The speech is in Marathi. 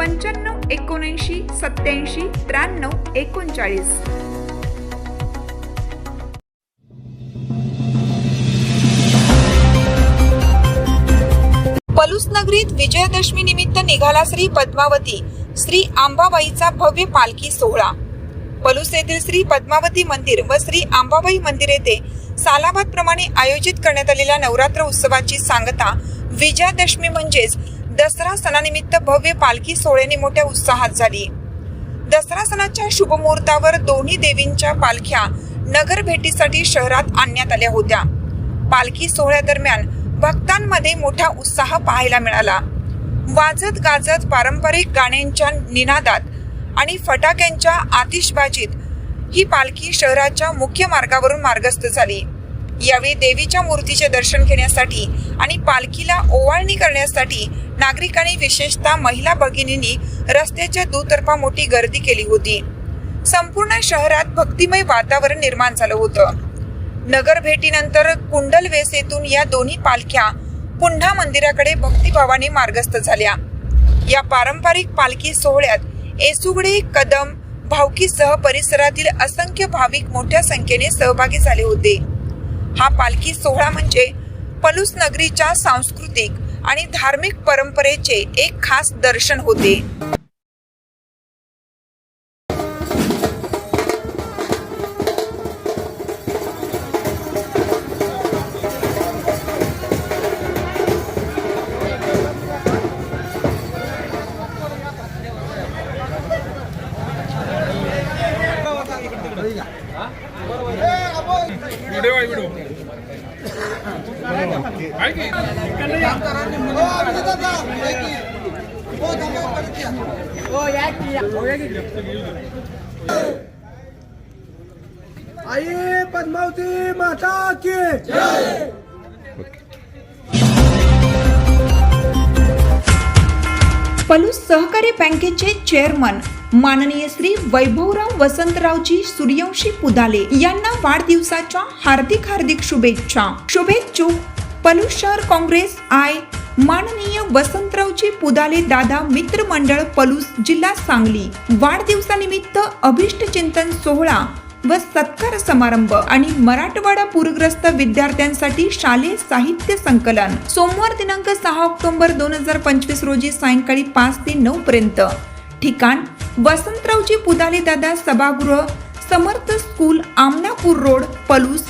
पंच्याण्णव एकोणऐंशी सत्याऐंशी त्र्याण्णव एकोणचाळीस. पलूस नगरीत निमित्त निघाला श्री पद्मावती. श्री आंबाबाईचा भव्य पालखी सोहळा. पलूस येथील श्री पद्मावती मंदिर व श्री आंबाबाई मंदिर येथे सालाबाद प्रमाणे आयोजित करण्यात आलेल्या नवरात्र उत्सवाची सांगता विजयादशमी म्हणजेच दसरा सणानिमित्त भव्य पालखी सोहळ्याने मोठ्या उत्साहात झाली. दसरा सणाच्या शुभमुहूर्तावर दोन्ही देवींच्या पालख्या नगर भेटीसाठी शहरात आणण्यात आल्या होत्या. पालखी सोहळ्यादरम्यान भक्तांमध्ये मोठा उत्साह पाहायला मिळाला. वाजत गाजत पारंपरिक गाण्यांच्या निनादात आणि फटाक्यांच्या आतिषबाजीत ही पालखी शहराच्या मुख्य मार्गावरून मार्गस्थ झाली. यावेळी देवीच्या मूर्तीचे दर्शन घेण्यासाठी आणि पालखीला ओवाळणी करण्यासाठी नागरिकांनी विशेषतः महिला भगिनींनी रस्त्याच्या दुतर्फा मोठी गर्दी केली होती. संपूर्ण शहरात भक्तिमय वातावरण निर्माण झालं होतं. नगर भेटीनंतर कुंडल वेसेतून या दोन्ही पालख्या पुन्हा मंदिराकडे भक्तिभावाने मार्गस्थ झाल्या. या पारंपरिक पालखी सोहळ्यात येसुगडे कदम भावकीसह परिसरातील असंख्य भाविक मोठ्या संख्येने सहभागी झाले होते. हा पालखी सोहळा म्हणजे पलूस नगरीच्या सांस्कृतिक आणि धार्मिक परंपरेचे एक खास दर्शन होते. आई पद्मावती माता की पलूस सहकारी बँकेचे चेअरमन माननीय श्री वैभवराव वसंतरावजी सूर्यवंशी पुदाले यांना वाढदिवसाच्या हार्दिक हार्दिक शुभेच्छा. शुभेच्छुक पलूस शहर काँग्रेस आय. माननीय वसंतरावजी पुदाले दादा मित्र मंडळ पलूस जिल्हा सांगली. वाढदिवसानिमित्त अभिष्ट चिंतन सोहळा. व सत्कार समारंभ आणि मराठवाडा पूरग्रस्त विद्यार्थ्यांसाठी शालेय साहित्य संकलन. सोमवार दिनांक सहा ऑक्टोबर दोन हजार पंचवीस रोजी सायंकाळी पाच ते नऊ पर्यंत. ठिकाण वसंतरावजी पुदाले दादा सभागृह समर्थ स्कूल आमनापूर रोड पलूस